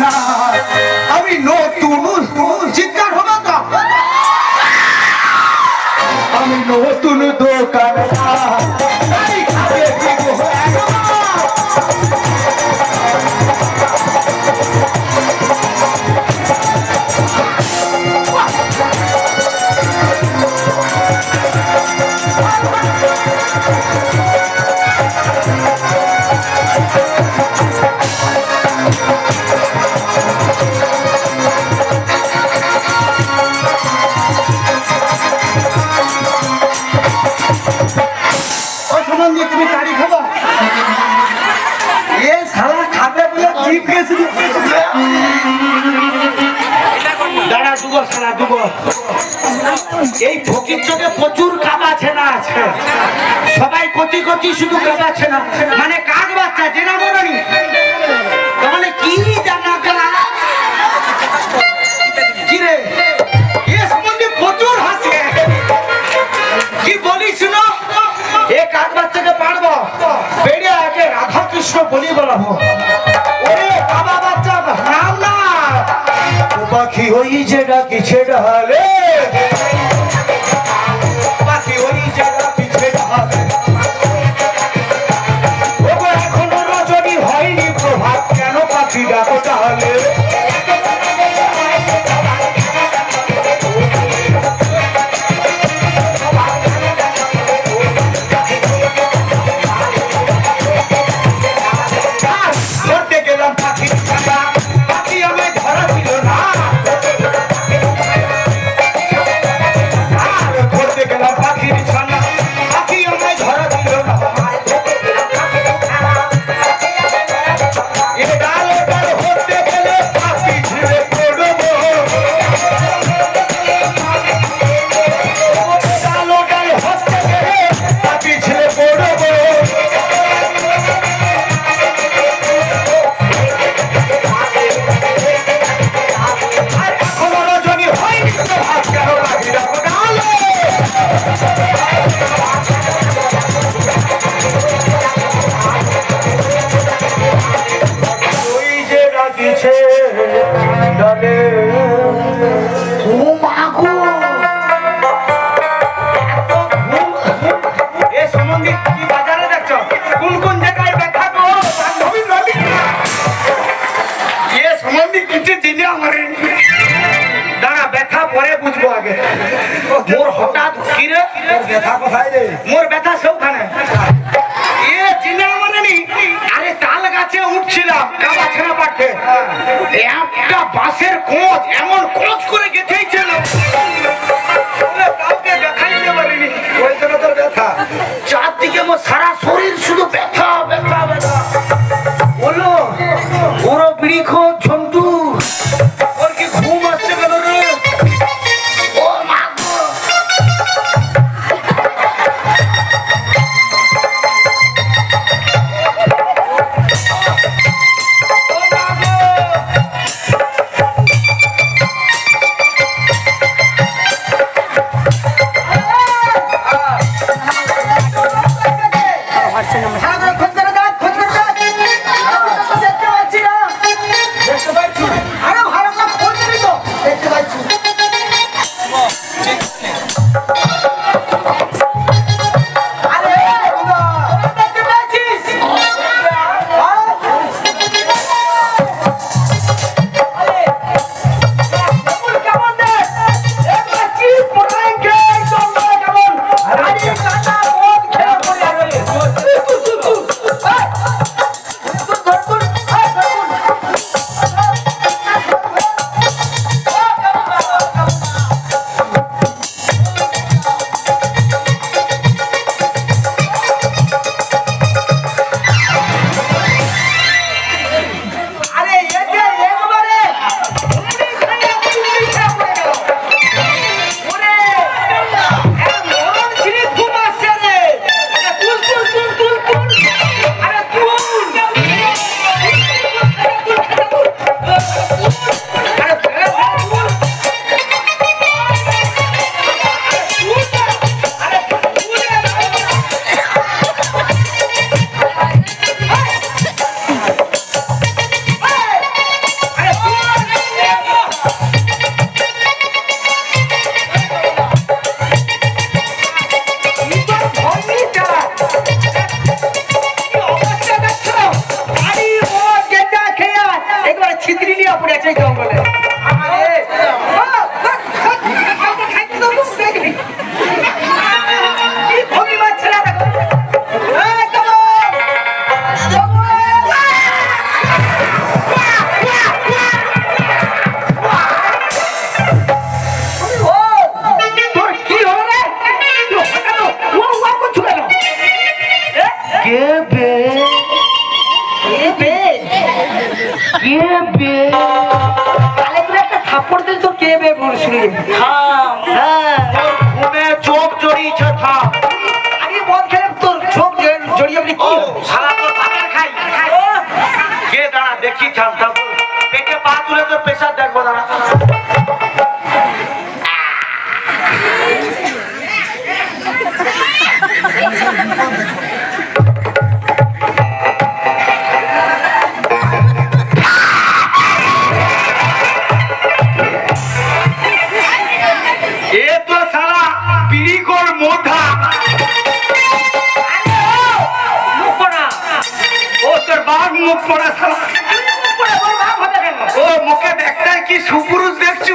না। আমি নতুন চিৎকার হলো তো। আমি নতুন দোকান তুমি কারি খাবা এ সারা খাবে বলে জিপ গেছিল দাঁড়া, দুগো সারা দুগো। এই ফকির চোখে প্রচুর কামাছে না আছে। সবাই কচি কচি শুধু কামাছে না মানে কাক বাচ্চা, জেনা মরণি তাহলে কি জানা ওই যে Have a great একটা থাপ্পড় দিল তো কে বে বলে শুনলি হ্যাঁ। চোখ জড়িয়েছে আরে বল তোর চোখ জড়িয়ে কি? মুখ পরে ও, মুখে দেখতে কি সুপুরুষ দেখছু?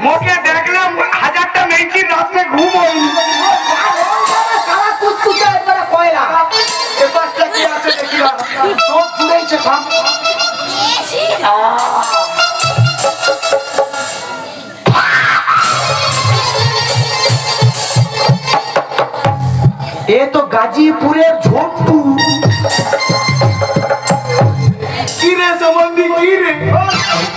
মুখে দেখলাম হাজারটা মেয়েছি রাত্রে ঘুম এ তো গাজীপুরের ঝোপটু। है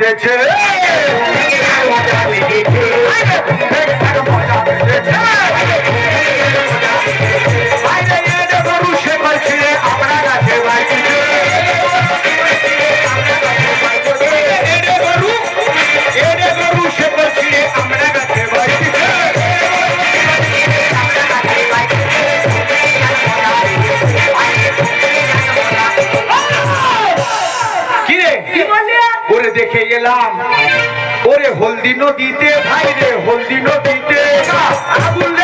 বেঁধেছে কাছে এলাম ওরে হলদি নদীতে ভাই রে হলদি নদীতে। আগুন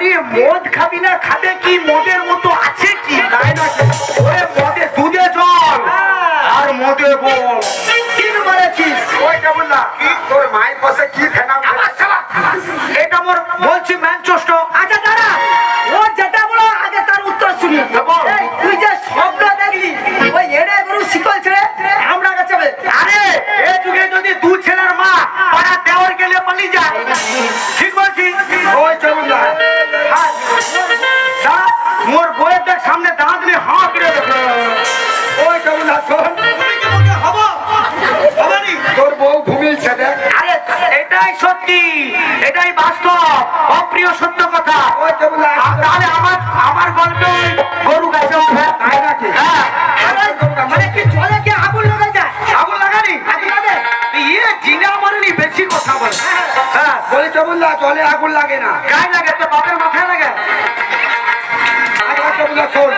আরে মদ খাবি না খাবে কি? মদের মতো আছে কি? তাই না ওরে মদে দুধে জল আর মদে বল। কি মারেছিস? ওই কেবুল্লা, তোর মায়ের পাশে কি ফেনা এটাই সত্যি এটাই বাস্তব অপ্রিয় সত্য কথা। তাহলে আমার আমার গল্প গরু গাছে হ্যাঁ। মানে ইয়ে, বেশি কথা বলে। হ্যাঁ। আগুন লাগে না। গায়ে লাগে তো বাপের মাথায় লাগে। শোন।